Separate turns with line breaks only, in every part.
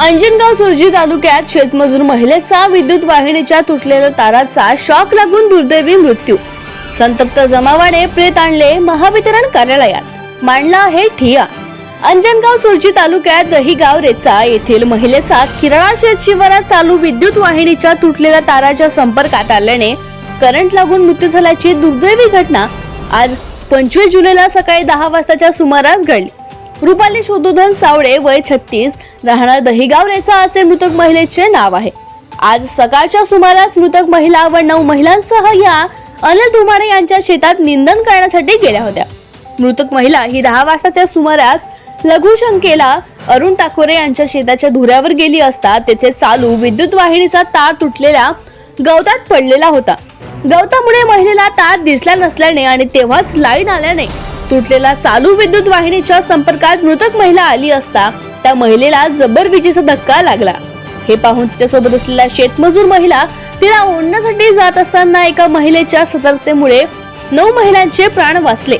अंजनगाव सुरजी तालुक्यात शेतमजूर महिलेचा विद्युत वाहिनीच्या तुटलेल्या ताराचा शॉक लागून दुर्दैवी मृत्यू. संतप्त जमावाने प्रेत आणले महावितरण कार्यालयात. मांडला आहे ठिया. अंजनगाव सुरजी तालुक्यात दहीगाव रेचा येथील महिलेचा किराणा शेत शिवारात चालू विद्युत वाहिनीच्या तुटलेल्या ताराच्या संपर्कात आल्याने करंट लागून मृत्यू झाल्याची दुर्दैवी घटना आज पंचवीस जुलैला सकाळी दहा वाजताच्या सुमारास घडली. रुपाली शोधोधन सावळे वय छत्तीस राहणार दहिगाव रेचा असे मृतक महिलेचे नाव आहे. आज सकाळच्या सुमारास मृतक महिला व नऊ महिलांसह या अनिल धुमारे यांच्या शेतात निंदन करण्यासाठी गेल्या होत्या. मृतक महिला ही दहा वाजताच्या सुमारास लघुशंकेला अरुण टाकोरे यांच्या शेताच्या धुऱ्यावर गेली असता तेथे चालू विद्युत वाहिनीचा तार तुटलेला गवतात पडलेला होता. गवतामुळे महिलेला तार दिसला नसल्याने आणि तेव्हाच लाईन आल्याने तुटलेला चालू विद्युत वाहिनीच्या संपर्कात मृतक महिला आली असता त्या महिलेला जबर विजेचा धक्का लागला. हे पाहून तिच्यासोबत असलेल्या शेतमजूर महिला तिला ओढण्यासाठी जात असताना एका महिलेच्या सतर्कतेमुळे नऊ महिलांचे प्राण वाचले.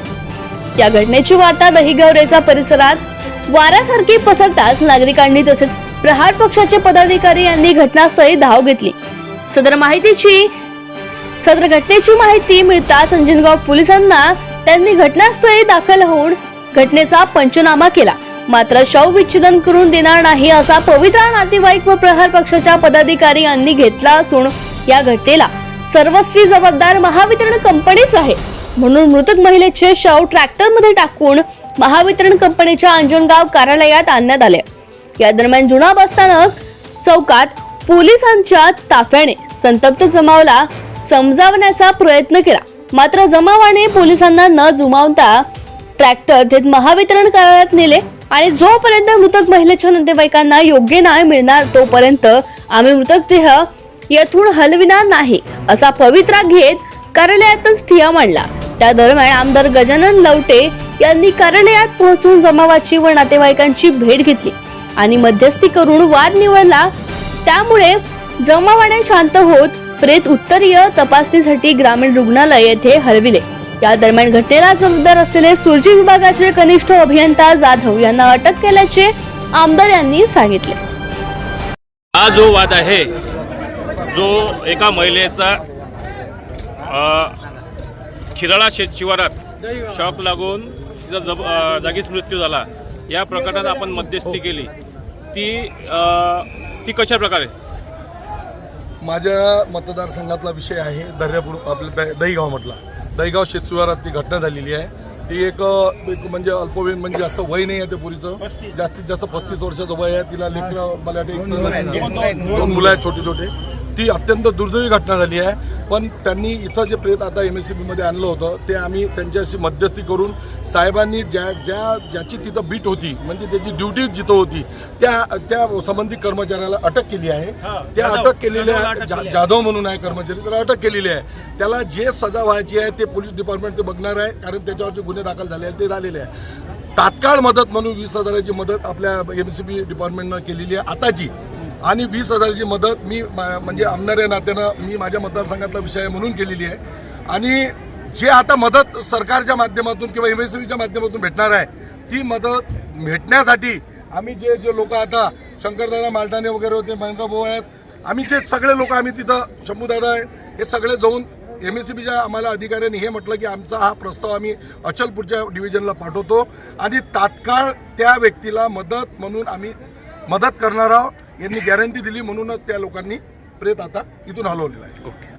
या घटनेची वार्ता दहिगवरेचा परिसरात वाऱ्यासारखी पसरताच नागरिकांनी तसेच प्रहार पक्षाचे पदाधिकारी यांनी घटनास्थळी धाव घेतली. सदर माहितीची सदर घटनेची माहिती मिळताच अंजनगाव पोलिसांना त्यांनी घटनास्थळी दाखल होऊन घटनेचा पंचनामा केला. मात्र शव विच्छेदन करून देणार नाही असा पवित्रा नातेवाईक व प्रहार पक्षाच्या पदाधिकारी यांनी घेतला असून या घटनेला सर्वस्वी जबाबदार महावितरण कंपनीच आहे. म्हणून मृतक महिलेचे शव ट्रॅक्टरमध्ये टाकून महावितरण कंपनीच्या अंजनगाव कार्यालयात आणण्यात आले. या दरम्यान जुना बसस्थानक चौकात पोलिसांच्या ताफ्याने संतप्त जमावला समजावण्याचा प्रयत्न केला. मात्र जमावाने पोलिसांना न जुमावता ट्रॅक्टर थेट महावितरण कार्यालयात नेले आणि जोपर्यंत मृतक महिलेच्या नातेवाईकांना योग्य न्याय मिळणार तोपर्यंत आम्ही मृतदेह येथून हलविणार नाही असा पवित्रा घेत कार्यालयातच ठिया मांडला. त्या दरम्यान आमदार गजानन लवटे यांनी कार्यालयात पोहोचून जमावाची व नातेवाईकांची भेट घेतली आणि मध्यस्थी करून वाद निवडला. त्यामुळे जमावाने शांत होत प्रेत उत्तरीय तपासणीसाठी ग्रामीण रुग्णालय येथे हलविले या दरम्यान घटनेला जबाबदार असलेले सुरजी विभागाचे कनिष्ठ अभियंता जाधव यांना अटक केल्याचे आमदार यांनी सांगितले.
हा जो वाद आहे जो एका महिलेचा खिराळा शेत शिवारात शॉक लागून तिचा जब जागीच मृत्यू झाला. या प्रकरणात आपण मध्यस्थी केली. ती अ, ती कशा प्रकारे
माझ्या मतदारसंघातला विषय आहे दर्यापूर आपल्या द- दहीगाव म्हटला दहीगाव शेतशिवारात ती घटना झालेली आहे. ती एक एक म्हणजे अल्पवयीन म्हणजे जास्त वय नाही आहे ते पुरीचं. जास्तीत जास्त पस्तीस वर्षाचं वय आहे. तिला लेकरं मला दोन मुलं आहेत छोटे छोटे ती अत्यंत दुर्दैवी घटना झाली आहे. पण त्यांनी इथं जे प्रेत आता एम एस सी बीमध्ये आणलं होतं ते आम्ही त्यांच्याशी मध्यस्थी करून साहेबांनी ज्या ज्या ज्याची तिथं बीट होती म्हणजे त्याची ड्युटी जिथं होती त्या त्या संबंधित कर्मचाऱ्याला अटक केली आहे. त्या अटक केलेल्या जाधव म्हणून आहे कर्मचारी त्याला अटक केलेली आहे. त्याला जे सजा व्हायची आहे ते पोलीस डिपार्टमेंट ते बघणार आहे कारण त्याच्यावरचे गुन्हे दाखल झाले आहेत ते झालेले आहे. तात्काळ मदत म्हणून वीस हजाराची मदत आपल्या एम सी बी डिपार्टमेंटनं केलेली आहे. आताची आणि वीस हजाराची मदत मी म्हणजे आमदार नात्यानं मी माझ्या मतदारसंघातला विषय आहे म्हणून केलेली आहे. आणि जे आता मदत सरकारच्या माध्यमातून किंवा एम एस बीच्या माध्यमातून भेटणार आहे ती मदत भेटण्यासाठी आम्ही जे जे लोक आता शंकरदादा मालटाणे वगैरे होते महेंद्र भाऊ आहेत आम्ही जे सगळे लोक आम्ही तिथं शंभूदादा आहे हे सगळे जाऊन एम एस सी बीच्या आम्हाला अधिकाऱ्यांनी हे म्हटलं की आमचा हा प्रस्ताव आम्ही अचलपूरच्या डिव्हिजनला पाठवतो. आणि तात्काळ त्या व्यक्तीला मदत म्हणून आम्ही मदत करणार आहोत. यांनी गॅरंटी दिली म्हणूनच त्या लोकांनी प्रेत आता इथून हलवलेला आहे.